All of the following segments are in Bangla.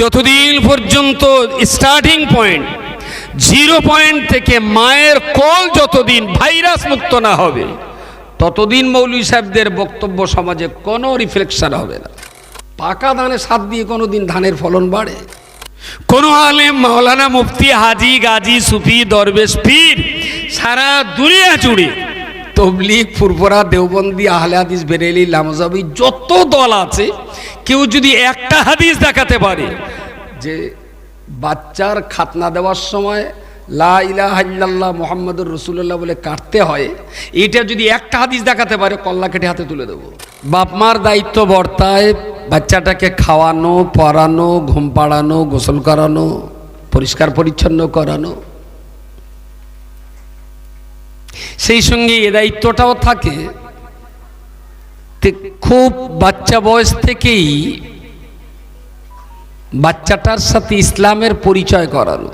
যতদিন পর্যন্ত স্টার্টিং পয়েন্ট জিরো পয়েন্ট থেকে মায়ের কল যতদিন ভাইরাস মুক্ত না হবে, ততদিন মৌলী সাহেবদের বক্তব্য সমাজে কোনো রিফ্লেকশন হবে না। পাকা ধানে সাত দিয়ে কোনো দিন ধানের ফলন বাড়ে? কোন আলেম, মাওলানা মুফতি, হাজি, গাজী, সুফি, দরবেশ, পীর, সারা দুনিয়া জুড়ে তবলিগ, ফুরফুরা, দেওবন্দি, আহলে হাদিস বেরেলি লামজাবি, যত দল আছে কেউ যদি একটা হাদিস দেখাতে পারে যে বাচ্চার খাতনা দেওয়ার সময় লা মোহাম্মদুর রসুল্লাহ বলে কাটতে হয় এটা যদি একটা হাদিস দেখাতে পারে কল্লা কেটে হাতে তুলে দেবো। বাপমার দায়িত্ব বর্তায় বাচ্চাটাকে খাওয়ানো পরানো ঘুম পাড়ানো গোসল করানো পরিষ্কার পরিচ্ছন্ন করানো। সেই সঙ্গে এ দায়িত্বটাও থাকে খুব বাচ্চা বয়স থেকেই বাচ্চাটার সাথে ইসলামের পরিচয় করানো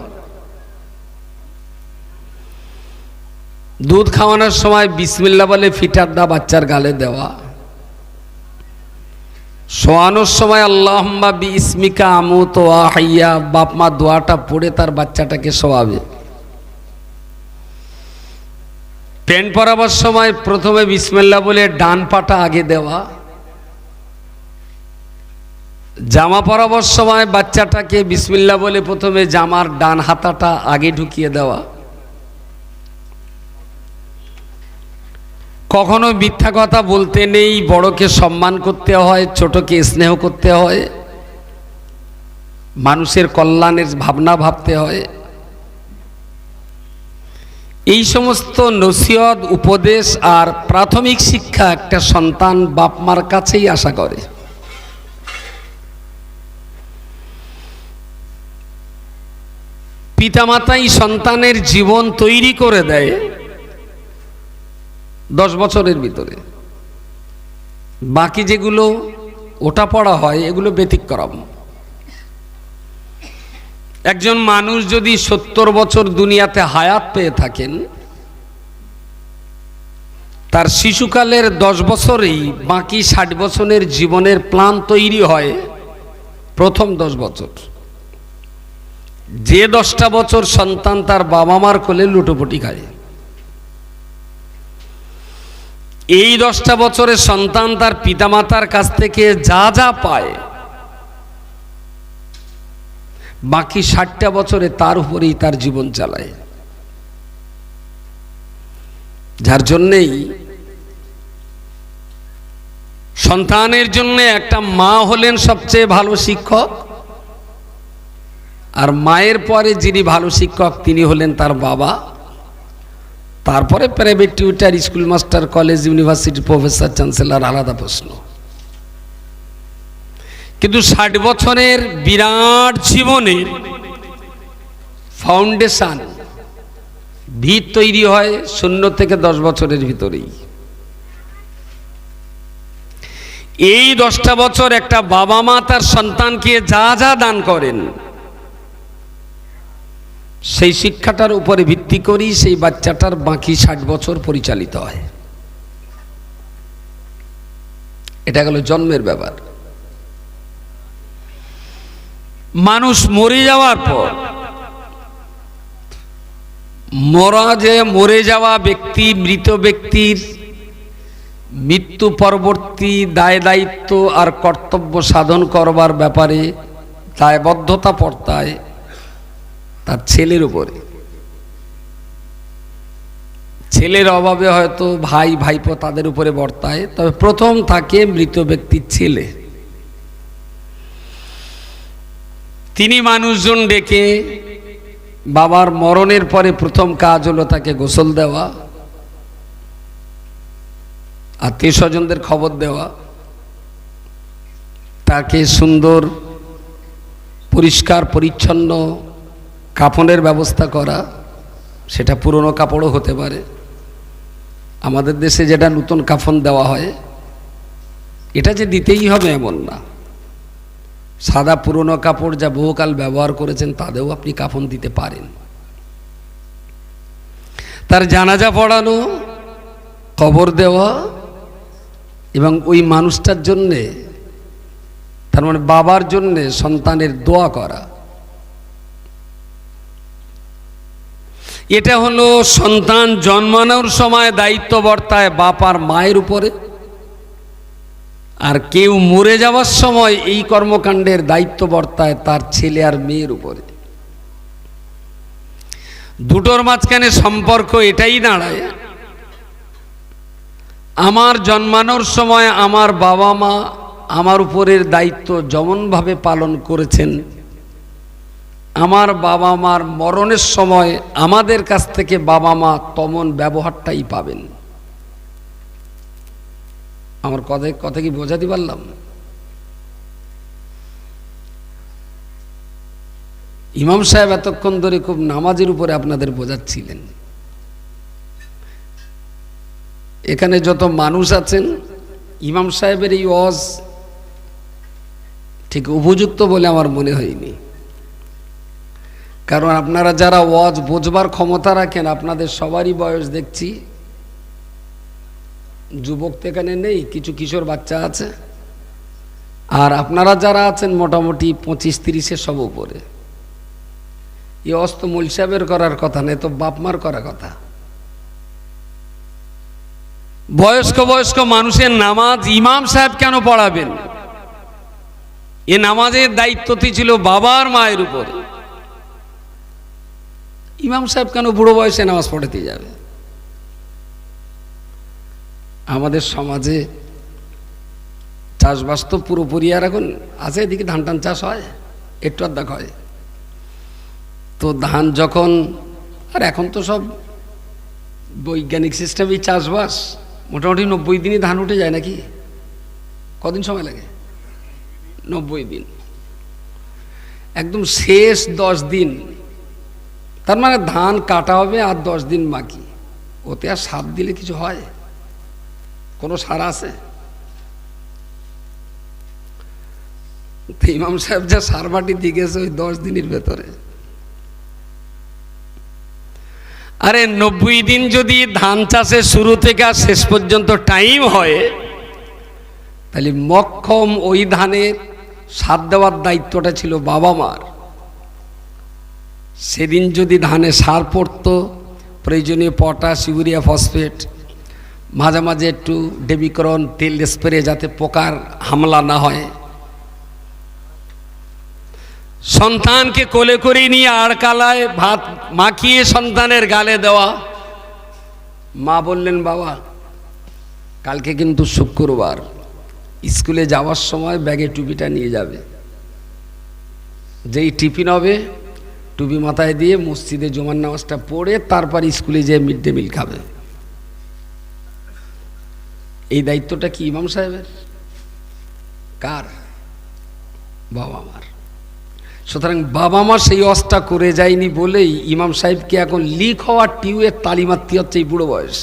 দুধ খাওয়ানোর সময় বিসমিল্লা বলে ফিটারটা বাচ্চার গালে দেওয়া। শোয়ানোর সময় আল্লাহম্বা বি ইসমিকা আমু তো হাইয়া, বাপ মা দোয়াটা পড়ে তার বাচ্চাটাকে শোয়াবে। প্যান্ট পরাবার সময় প্রথমে বিসমিল্লা বলে ডান পাটা আগে দেওয়া। জামা পরাবার সময় বাচ্চাটাকে বিসমিল্লা বলে প্রথমে জামার ডান হাতাটা আগে ঢুকিয়ে দেওয়া। কখনো মিথ্যা কথা বলতে নেই, বড়কে সম্মান করতে হয়, ছোটকে স্নেহ করতে হয়, মানুষের কল্যাণের ভাবনা ভাবতে হয়। এই সমস্ত নসিহত, উপদেশ আর প্রাথমিক শিক্ষা একটা সন্তান বাপ মার কাছেই আশা করে। পিতামাতাই সন্তানের জীবন তৈরি করে দেয় দশ বছরের ভিতরে। বাকি যেগুলো ওটা পড়া হয়, এগুলো ব্যতিক্রম। একজন মানুষ যদি সত্তর বছর দুনিয়াতে হায়াত পেয়ে থাকেন, তার শিশুকালের দশ বছরেই বাকি ষাট বছরের জীবনের প্ল্যান তৈরি হয় প্রথম দশ বছর। যে দশটা বছর সন্তান তার বাবা মার কোলে লুটোপুটি খায়। এই দশটা বছরে সন্তান তার পিতামাতার কাছ থেকে যা যা পায় বাকি ষাটটা বছরে তার উপরেই তার জীবন চালায়। যার জন্যেই সন্তানের জন্য একটা মা হলেন সবচেয়ে ভালো শিক্ষক, আর মায়ের পরে যিনি ভালো শিক্ষক তিনি হলেন তার বাবা। তারপরে private tutor school master college university professor chancellor আলাদা প্রশ্ন। কিন্তু ষাট বছরের বিরাট জীবনের ফাউন্ডেশন ভিত তৈরি হয় শূন্য থেকে দশ বছরের ভিতরেই। এই দশটা বছর একটা বাবা মা তার সন্তানকে যা যা দান করেন, সেই শিক্ষাটার উপরে ভিত্তি করেই সেই বাচ্চাটার বাকি ষাট বছর পরিচালিত হয়। এটা গেল জন্মের ব্যাপার। মানুষ মরে যাওয়ার পর, মরা যে মরে যাওয়া ব্যক্তি, মৃত ব্যক্তির মৃত্যু পরবর্তী দায় দায়িত্ব আর কর্তব্য সাধন করবার ব্যাপারে দায়বদ্ধতা পর্তায় তার ছেলের উপরে। ছেলের অভাবে হয়তো ভাই, ভাইপো তাদের উপরে বর্তায়, তবে প্রথম থাকে মৃত ব্যক্তির ছেলে। তিনি মানুষজন ডেকে বাবার মরণের পরে প্রথম কাজ হলো তাকে গোসল দেওয়া আত্মীয় স্বজনদের খবর দেওয়া। তাকে সুন্দর, পরিষ্কার, পরিচ্ছন্ন কাফনের ব্যবস্থা করা, সেটা পুরনো কাপড়ও হতে পারে। আমাদের দেশে যেটা নতুন কাফন দেওয়া হয়, এটা যে দিতেই হবে এমন না। সাদা পুরনো কাপড় যা বহুকাল ব্যবহার করেছেন তাদেরও আপনি কাফন দিতে পারেন। তার জানাজা পড়ানো, কবর দেওয়া এবং ওই মানুষটার জন্যে, তার মানে বাবার জন্যে সন্তানের দোয়া করা। এটা হলো সন্তান জন্মানোর সময় দায়িত্ব বর্তায় বাপ আর মায়ের উপরে। আর কেউ মরে যাওয়ার সময় এই কর্মকাণ্ডের দায়িত্ব বর্তায় তার ছেলে আর মেয়ের উপরে। দুটোর মাঝখানে সম্পর্ক এটাই দাঁড়ায়। আমার জন্মানোর সময় আমার বাবা মা আমার উপরের দায়িত্ব যেমনভাবে পালন করেছেন। আমার বাবা মার মরণের সময় আমাদের কাছ থেকে বাবা মা তমন ব্যবহারটাই পাবেন। আমার কথা কথা কি বোঝাতে পারলাম? ইমাম সাহেব এতক্ষণ ধরে খুব নামাজের উপরে আপনাদের বোঝাচ্ছিলেন। এখানে যত মানুষ আছেন, ইমাম সাহেবের এই ওয়াজ ঠিক উপযুক্ত বলে আমার মনে হয়নি। কারণ আপনারা যারা ওয়াজ বোঝবার ক্ষমতা রাখেন, আপনাদের সবারই বয়স দেখছি। যুবক তো এখানে নেই, কিছু কিশোর বাচ্চা আছে। আর আপনারা যারা আছেন, মোটামুটি পঁচিশ তিরিশের সব উপরে। এ অস্ত মূল সাহেবের করার কথা, নেই তো বাপমার করার কথা। বয়স্ক বয়স্ক মানুষের নামাজ ইমাম সাহেব কেন পড়াবেন? এ নামাজের দায়িত্বটি ছিল বাবার মায়ের উপরে। ইমাম সাহেব কেন বুড়ো বয়সে নামাজ পড়াতে যাবে? আমাদের সমাজে চাষবাস তো পুরোপুরি আর এখন আছে, এদিকে ধান টান চাষ হয়, একটু আধা হয়। তো ধান যখন, আর এখন তো সব বৈজ্ঞানিক সিস্টেমেই চাষবাস, মোটামুটি নব্বই দিনই ধান উঠে যায় নাকি? কদিন সময় লাগে? নব্বই দিন। একদম শেষ দশ দিন। তার মানে ধান কাটা হবে আর দশ দিন বাকি। ওতে আর সার দিলে কিছু হয়? কোনো সার আছে? ইমাম সাহেব যা সার বাটি দিয়েছে ওই দশ দিনের ভেতরে। আরে নব্বই দিন যদি ধান চাষের শুরু থেকে শেষ পর্যন্ত টাইম হয়, তাহলে মক্ষম ওই ধানের সার দেওয়ার দায়িত্বটা ছিল বাবা মার। সেদিন যদি ধানে সার পড়তো, প্রয়োজনীয় পটাশ, ইউরিয়া, ফসফেট মাঝে মাঝে একটু ডেবিকরন তেল, স্প্রে যাতে পোকার হামলা না হয়। সন্তানকে কোলে করে নিয়ে আড়কালায় ভাত মাখিয়ে সন্তানের গালে দেওয়া। মা বললেন, বাবা, কালকে কিন্তু শুক্রবার। স্কুলে যাওয়ার সময় ব্যাগে টুপিটা নিয়ে যাবে। যেই টিফিন হবে, টুপি মাথায় দিয়ে মসজিদে জমার নামাজটা পড়ে তারপর স্কুলে যেয়ে মিড ডে মিল খাবে। এই দায়িত্বটা কি ইমাম সাহেবের? কার? বাবা মার। সুতরাং বাবা মা সেই অসটা করে যায়নি বলেই ইমাম সাহেবকে এখন লিক হওয়া টিউয়ের তালিমাত্তি হচ্ছে এই বুড়ো বয়স।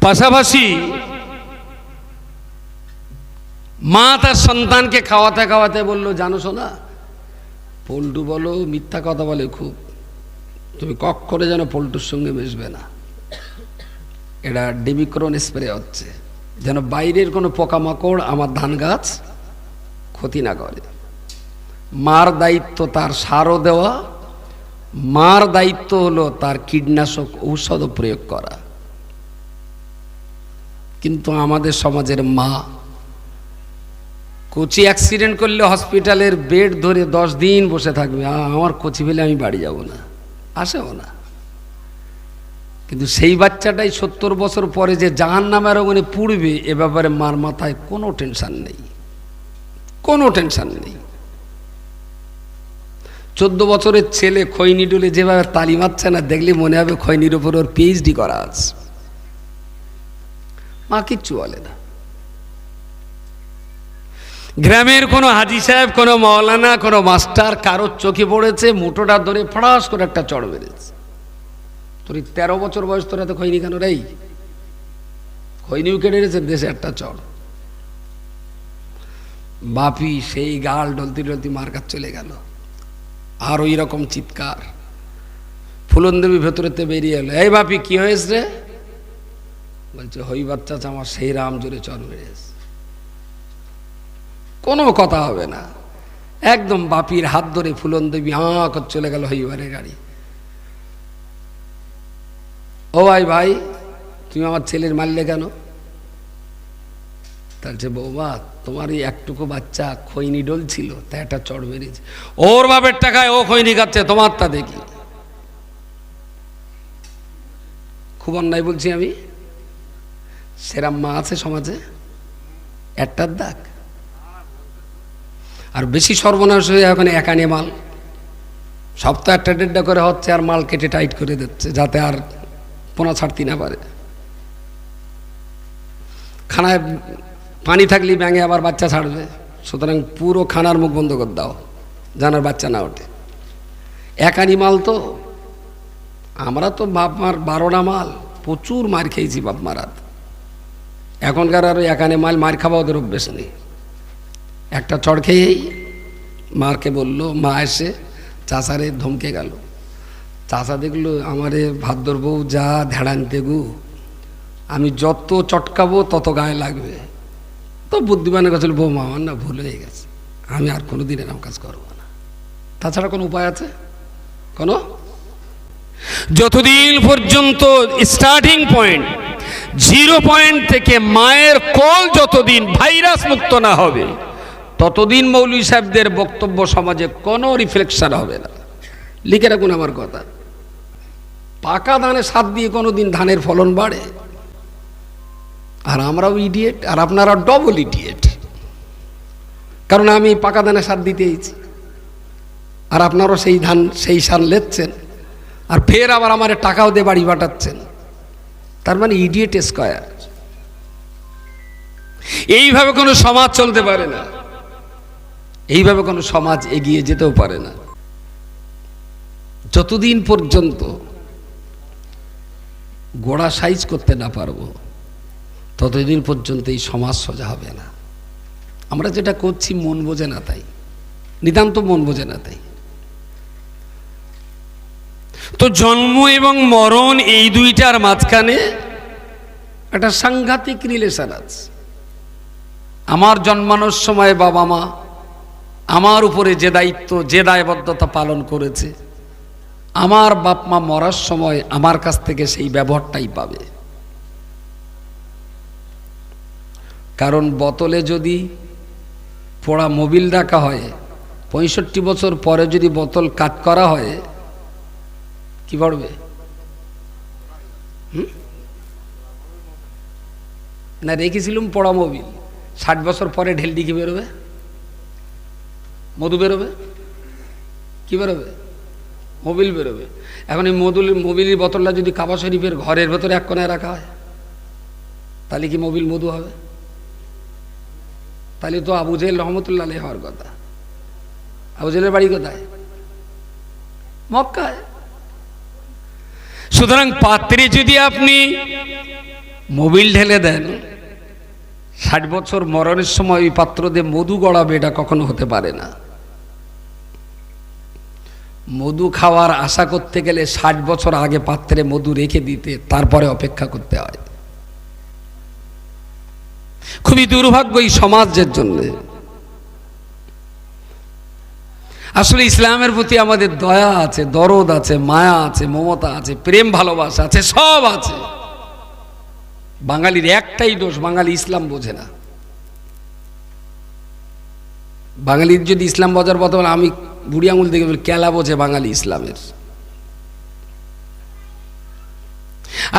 পাশাপাশি মা তার সন্তানকে খাওয়াতে খাওয়াতে বলল, জানো শোনা পল্টু বলো, মিথ্যা কথা বলে খুব। তুমি কক্ষরে যেন পল্টুর সঙ্গে মিশবে না। এটা ডেমিক্রন স্প্রে হচ্ছে। যেন বাইরের কোনো পোকামাকড় আমার ধান গাছ ক্ষতি না করে। মার দায়িত্ব তার সারও দেওয়া। মার দায়িত্ব হলো তার কীটনাশক ঔষধ প্রয়োগ করা। কিন্তু আমাদের সমাজের মা, কোচি অ্যাক্সিডেন্ট করলে হসপিটালের বেড ধরে দশ দিন বসে থাকবে। আমার কোচি ফেলে আমি বাড়ি যাব না। আসেও না। কিন্তু সেই বাচ্চাটাই সত্তর বছর পরে যে জাহান নামের ওখানে পুড়বে, এ ব্যাপারে মার মাথায় কোনো টেনশন নেই। কোনো টেনশান নেই। চোদ্দ বছরের ছেলে খৈনি ডুলে যেভাবে তালি মারছে না, দেখলে মনে হবে খৈনির উপর ওর পিএইচডি করা আছে। মা কিচ্ছু বলে না। গ্রামের কোনো হাজি সাহেব, কোনো মৌলানা, কোনো মাস্টার কারোর চোখে পড়েছে, মুঠোটা ধরে ফড়াস করে একটা চড় বেড়েছে তোর তেরো বছর বয়স তোরা তো খৈনি কেন রেই খৈনিও কেটে রেছে দেশে একটা চড়। বাপি সেই গাল ডলতি ডলতি মার্কার চলে গেল। আর ওই রকম চিৎকার। ফুলন দেবী ভেতরেতে বেরিয়ে এলো, এই বাপি, কি হয়েছে রে? বলছে, হই বাচ্চা, আমার সেই রাম জোরে চর মেরেছে কোনো কথা হবে না। একদম বাপির হাত ধরে ফুলন দেবী হাঁ করে চলে গেল হইবারের গাড়ি। ও ভাই ভাই, তুমি আমার ছেলের মারলে কেন? তার যে বৌমা তোমার এই একটুকু বাচ্চা খৈনি ডোল ছিল তা একটা চড় মেরেছে। ওর বাপের টাকায় ও খৈনি খাচ্ছে, তোমারটা দেখি। খুব অন্যায় বলছি আমি। সেরাম মা আছে সমাজে? একটার দাগ। আর বেশি সর্বনাশ হয়ে ওখানে একানে মাল সপ্তাহ একটা করে হচ্ছে আর মাল কেটে টাইট করে দিচ্ছে, যাতে আর পোনা ছাড়তে না পারে। খানায় পানি থাকলে ব্যাঙে আবার বাচ্চা ছাড়বে, সুতরাং পুরো খানার মুখ বন্ধ করে দাও জানার বাচ্চা না ওঠে। একানি মাল তো, আমরা তো বাপ মার বারোটা মাল, প্রচুর মার খেয়েছি বাপ মারাত এখনকার আর একানে মাল মার খাওয়া ওদের অভ্যেস নেই। একটা চড় খেয়েই মাকে বলল, মা এসে চাষারে ধমকে গেল। চাষা দেখল, আমারে ভাদ্র বউ যা ধেড়ানতে গু আমি যত চটকাবো তত গায়ে লাগবে। তো বুদ্ধিমানের কাছে বউ মা আমার না ভুল হয়ে গেছে। আমি আর কোনো দিন এরকম কাজ করব না। তাছাড়া কোনো উপায় আছে? কোনো? যতদিন পর্যন্ত স্টার্টিং পয়েন্ট জিরো পয়েন্ট থেকে মায়ের কল যতদিন ভাইরাস মুক্ত না হবে ততদিন মৌলী সাহেবদের বক্তব্য সমাজে কোনো রিফ্লেকশন হবে না। লিখে রাখুন আমার কথা। পাকা ধানে সাত দিয়ে কোনো দিন ধানের ফলন বাড়ে? আর আমরাও ইডিয়েট আর আপনারা ডবল ইডিয়েট কারণ আমি পাকা ধানে সার দিতেইছি আর আপনারও সেই ধান, সেই সার লেচ্ছেন। আর ফের আবার আমার টাকাও দিয়ে বাড়ি পাঠাচ্ছেন। তার মানে ইডিয়েট স্কয়ার এইভাবে কোনো সমাজ চলতে পারে না। এইভাবে কোনো সমাজ এগিয়ে যেতেও পারে না। যতদিন পর্যন্ত গোড়া সাইজ করতে না পারব, ততদিন পর্যন্ত এই সমাজ সোজা হবে না। আমরা যেটা করছি, মন বোঝে না তাই। নিতান্ত মন বোঝে না তাই। তো জন্ম এবং মরণ এই দুইটার মাঝখানে একটা সাংঘাতিক রিলেশন আছে। আমার জন্মানোর সময় বাবা মা আমার উপরে যে দায়িত্ব, যে দায়বদ্ধতা পালন করেছে, আমার বাপ মা মরার সময় আমার কাছ থেকে সেই ব্যবহারটাই পাবে। কারণ বোতলে যদি পোড়া মোবিল রাখা হয়, পঁয়ষট্টি বছর পরে যদি বোতল কাট করা হয়, কি হুম? না, রেখেছিলুম পোড়া মোবিল, ষাট বছর পরে ঢেল কি বেরোবে। মধু বেরোবে? কি বেরোবে? মোবিল বেরোবে। এখন এই মধুল, মোবিলের বোতলটা যদি কাবা শরীফের ঘরের ভেতরে এক কোনায় রাখা হয়, তাহলে কি মোবিল মধু হবে? তাহলে তো আবু জেল রহমতুল্লাহ হওয়ার কথা। আবু জেলের বাড়ি কোথায়? মক্কায়। সুতরাং পাত্রে যদি আপনি মোবিল ঢেলে দেন, ষাট বছর মরণের সময় ওই পাত্র দিয়ে মধু গড়াবে, এটা কখনো হতে পারে না। মধু খাওয়ার আশা করতে গেলে ষাট বছর আগে পাত্রে মধু রেখে দিতে, তারপরে অপেক্ষা করতে হয়। খুবই দুর্ভাগ্য এই সমাজের জন্য। আসলে ইসলামের প্রতি আমাদের দয়া আছে, দরদ আছে, মায়া আছে, মমতা আছে, প্রেম ভালোবাসা আছে, সব আছে। বাঙালির একটাই দোষ, বাঙালি ইসলাম বোঝে না। বাঙালির যদি ইসলাম বোঝার কথা আমি বুড়ি আঙুল দেখে বলি, কেলা বোঝে বাঙালি ইসলামের?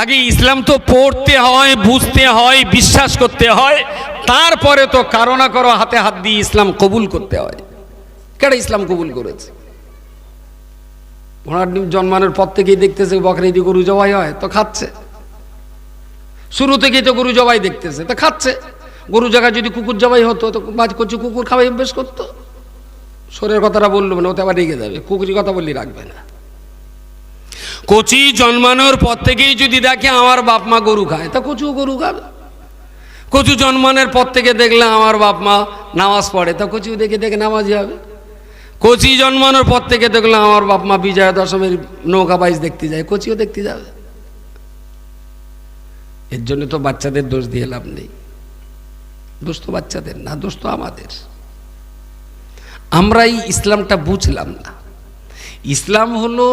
আগে ইসলাম তো পড়তে হয়, বুঝতে হয়, বিশ্বাস করতে হয়, তারপরে তো কারও না কারও হাতে হাত দিয়ে ইসলাম কবুল করতে হয়। কেন ইসলাম কবুল করেছে? ঘোড়ার ডিম জন্মানোর পর থেকেই দেখতেছে বকরি দিয়ে গরু জবাই হয়, তো খাচ্ছে। শুরু থেকেই তো গরু জবাই দেখতেছে, তো খাচ্ছে। গরু জায়গায় যদি কুকুর জবাই হতো, তো করছে, কুকুর খাওয়াই অভ্যেস করতো। সোরের কথাটা বলল না ওতে আবার রেগে যাবে। কুকুরের কথা বললে রাখবে না। কচি জন্মানোর পর থেকেই যদি দেখে আমার বাপ মা গরু খায় তা কচু গরু খাবে। কচু জন্মানোর পর থেকে দেখলে আমার বাপ মা নামাজ পড়ে তা কচু দেখে দেখে নামাজি হবে। কচি জন্মানোর পর থেকে দেখলে আমার বাপ মা বিজয়া দশমীর নৌকা বাইশ দেখতে যায় কচিও দেখতে যাবে। এর জন্য তো বাচ্চাদের দোষ দিয়ে লাভ নেই। দোষ তো বাচ্চাদের না দোষ তো আমাদের। আমরা এই ইসলামটা বুঝলাম না। ইসলাম হলো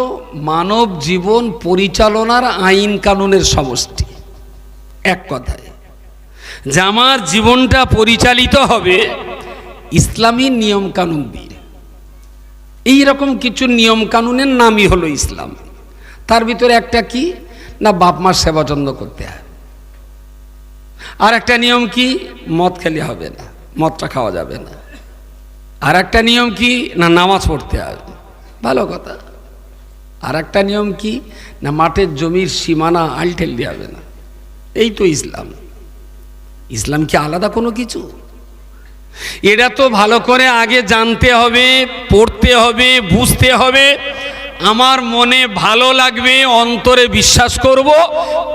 মানব জীবন পরিচালনার আইন কানুনের সমষ্টি। এক কথায়, যে আমার জীবনটা পরিচালিত হবে ইসলামী নিয়ম কানুন দিয়ে। এই রকম কিছু নিয়ম কানুনের নামই হলো ইসলাম। তার ভিতরে একটা কি? না, বাপ মার সেবা যত্ন করতে হয়। আর একটা নিয়ম কি? মদ খেলে হবে না, মদটা খাওয়া যাবে না। আর একটা নিয়ম কি? না নামাজ পড়তে হবে ভালো কথা। আর একটা নিয়ম কি? না মাঠের জমির সীমানা আল ঠেল দিয়ে হবে না। এই তো ইসলাম। ইসলাম কি আলাদা কোনো কিছু? এটা তো ভালো করে আগে জানতে হবে, পড়তে হবে, বুঝতে হবে। আমার মনে ভালো লাগবে, অন্তরে বিশ্বাস করব।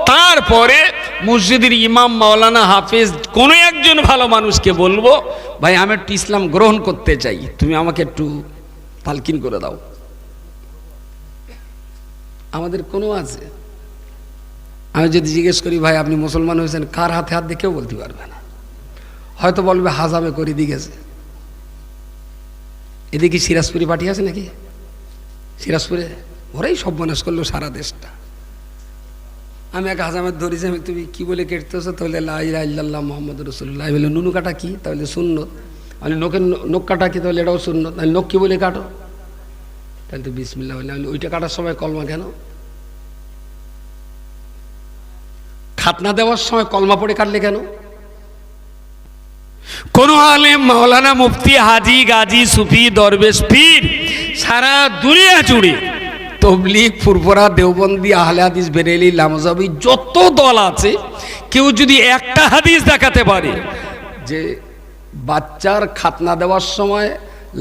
তারপরে মসজিদের ইমাম মাওলানা হাফেজ, কোনো একজন ভালো মানুষকে বলব, ভাই, আমি একটু ইসলাম গ্রহণ করতে চাই, তুমি আমাকে একটু তালকিন করে দাও। আমাদের কোনো আছে? আমি যদি জিজ্ঞেস করি, ভাই, আপনি মুসলমান হয়েছেন, কার হাতে হাত দেখেও বলতে পারবে না? হয়তো বলবে, হাজামে করে দিয়ে গেছে। এদিকে সিরাজপুরি আছে নাকি? সিরাজপুরে? ওরাই সব মানুষ করল সারা দেশটা। আমি এক হাজামের ধরেছি, আমি তুমি কি বলে কেটতেছো? তাহলে লাইল্লাহ মোহাম্মদ রসুল্লাহ বলে নুনু কাটা কী? তাহলে সুন্নত। আমি নোকের নোক কাটা কি? তাহলে এটাও সুন্নত। আমি নোক কি বলে কাটো? তাহলে তো বিসমিল্লা বলে আমি ওইটা কাটার সময় কলমা কেন? খাতনা দেওয়ার সময় কলমা পড়ে কাটলে কেন? কোন আলেম মাওলানা মুফতি হাজি গাজী সুফি দরবেশ পীর সারা দুনিয়া জুড়ে। তবলিগ, ফুরফুরা, দেওবন্দি, আহলে হাদিস বেরেলি লামজাবি, যত দল আছে, কেউ যদি একটা হাদিস দেখাতে পারে যে বাচ্চার খাতনা দেওয়ার সময়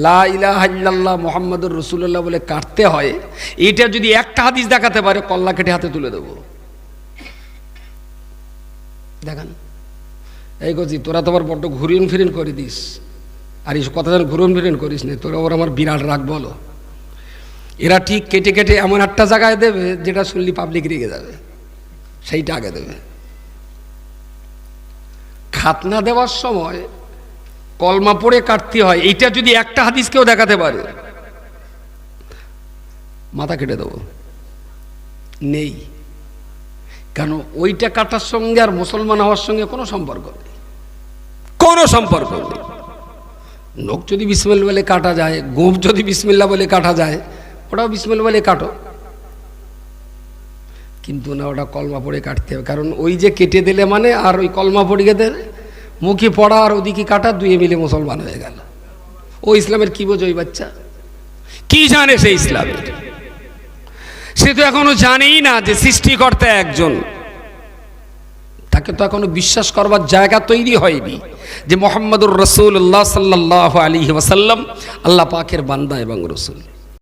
লা ইলাহা ইল্লাল্লাহ মোহাম্মদুর রসুল্লাহ বলে কাটতে হয়, এটা যদি একটা হাদিস দেখাতে পারে, কল্লা কেটে হাতে তুলে দেবো। দেখান। এই গজি, তোরা তোমার বড্ড ঘুরিন ফিরিন করে দিস। আর এই কথা যেন ঘুরন ফিরিন করিস নি, তোরা ওর আমার বিরাট রাগ বলো। এরা ঠিক কেটে কেটে এমন একটা জায়গায় দেবে যেটা শুনলি পাবলিক রেগে যাবে। সেইটা আগে দেবে। খাতনা দেওয়ার সময় কলমা পড়ে কাটতে হয়। এইটা যদি একটা হাদিস কেউ দেখাতে পারে, মাথা কেটে দেবো। নেই। কেন ওইটা কাটার সঙ্গে আর মুসলমান হওয়ার সঙ্গে কোনো সম্পর্ক নেই। কোনো সম্পর্ক নেই। নখ যদি বিসমিল বলে কাটা যায়, গোপ যদি বিসমিল্লা বলে কাটা যায় ওটাও বিসমিল বলে কাটো। কিন্তু না, ওটা কলমা পড়ে কাটতে হবে। কারণ ওই যে কেটে দিলে মানে আর ওই কলমা পড়িয়ে দিলে মুখে পড়া আর ওদিকে কাটা, দুয়ে মিলে মুসলমান হয়ে গেল। ও ইসলামের কি বোঝো ওই বাচ্চা? কি জানে সে ইসলামের? সে তো এখনও জানেই না যে সৃষ্টিকর্তা একজন। তাকে তো এখনও বিশ্বাস করবার জায়গা তৈরি হয়নি যে মোহাম্মদুর রসুল্লাহ সাল্লাহ আলী ওয়াসাল্লাম আল্লাহ পাকের বান্দা এবং রসুল।